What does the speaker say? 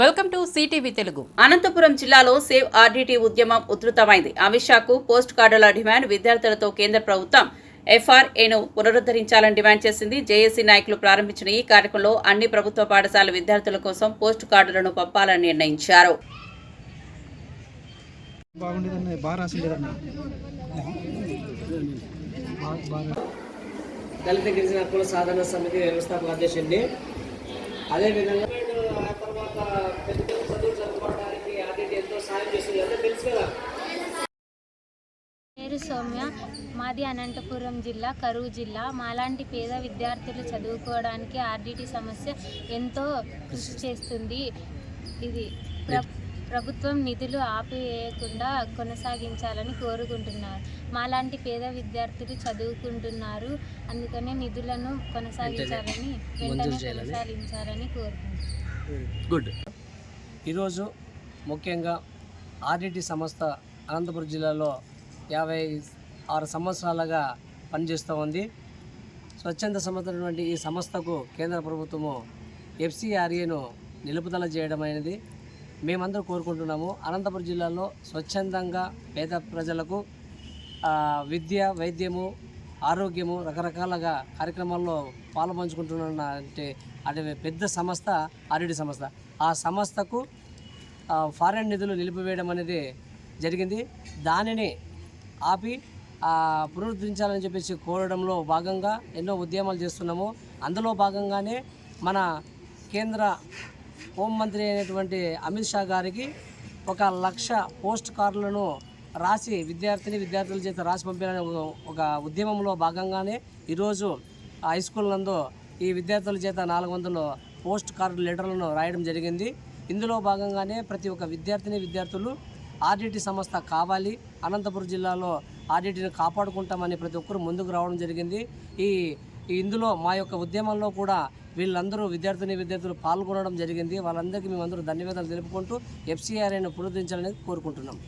Welcome to CTV Telugu. Anantapuram జిల్లాలో save RDT ఉద్యమం ఉధృతమైంది. అమిత్ షాకు పోస్ట్ కార్డుల డిమాండ్ విద్యార్థులతో కేంద్ర ప్రభుత్వం ఎఫ్ఆర్ఏను పునరుద్ధరించాలని డిమాండ్ చేసింది. జేఏసీ నాయకులు ప్రారంభించిన ఈ కార్యక్రమంలో అన్ని ప్రభుత్వ పాఠశాల విద్యార్థుల కోసం పోస్ట్ కార్డులను పంపాలని నిర్ణయించారు. దళిత గిరిజన హక్కుల సాధన సమితి వ్యవస్థాపక అధ్యక్షుడిని. అదేవిధంగా పెద్ద పెద్ద చదువులు చదువుకోవడానికి ఆర్టీటీ ఎంతో సాయం చేస్తుంది అంటే తెలుసు కదా? పేరు సౌమ్య. మాది అనంతపురం జిల్లా కరువు జిల్లా. మాలాంటి పేద విద్యార్థులు చదువుకోవడానికి ఆర్డిటి సమస్య ఎంతో కృషి చేస్తుంది. ఇది ప్ర ప్రభుత్వం నిధులు ఆపివేయకుండా కొనసాగించాలని కోరుకుంటున్నారు. మాలాంటి పేద విద్యార్థులు చదువుకుంటున్నారు. అందుకనే నిధులను కొనసాగించాలని వెంటనే కొనసాగించాలని కోరుకుంటున్నారు గుడ్. ఈరోజు ముఖ్యంగా ఆర్డిటి సంస్థ అనంతపురం జిల్లాలో యాభై ఆరు సంవత్సరాలుగా పనిచేస్తూ ఉంది. స్వచ్ఛంద సంబంధమైనటువంటి ఈ సంస్థకు కేంద్ర ప్రభుత్వము ఎఫ్సిఆర్ఏను నిలుపుదల చేయడం అనేది మేమందరూ కోరుకుంటున్నాము అనంతపురం జిల్లాలో స్వచ్ఛందంగా పేద ప్రజలకు విద్య వైద్యము ఆరోగ్యము రకరకాలుగా కార్యక్రమాల్లో పాల్పంచుకుంటున్న అంటే అదే పెద్ద సంస్థ ఆర్యుడి సంస్థ. ఆ సంస్థకు ఫారెన్ నిధులు నిలిపివేయడం అనేది జరిగింది. దానిని ఆపి పునరుద్ధరించాలని చెప్పేసి కోరడంలో భాగంగా ఎన్నో ఉద్యమాలు చేస్తున్నాము. అందులో భాగంగానే మన కేంద్ర హోంమంత్రి అయినటువంటి అమిత్ షా గారికి ఒక లక్ష పోస్ట్ కార్డులను రాసి విద్యార్థిని విద్యార్థుల చేత రాసి పంపాలని ఒక- ఉద్యమంలో భాగంగానే ఈరోజు హై స్కూల్ నందు ఈ విద్యార్థుల చేత నాలుగు వందల పోస్ట్ కార్డు లెటర్లను రాయడం జరిగింది. ఇందులో భాగంగానే ప్రతి ఒక్క విద్యార్థిని విద్యార్థులు ఆర్డిటి సంస్థ కావాలి అనంతపురం జిల్లాలో ఆర్డిటిని కాపాడుకుంటామని ప్రతి ఒక్కరు ముందుకు రావడం జరిగింది. ఈ ఈ ఇందులో మా యొక్క ఉద్యమంలో కూడా వీళ్ళందరూ విద్యార్థిని విద్యార్థులు పాల్గొనడం జరిగింది. వాళ్ళందరికీ మేమందరూ ధన్యవాదాలు తెలుపుకుంటూ ఎఫ్సీఆర్ఐను పునరుద్ధరించాలని కోరుకుంటున్నాం.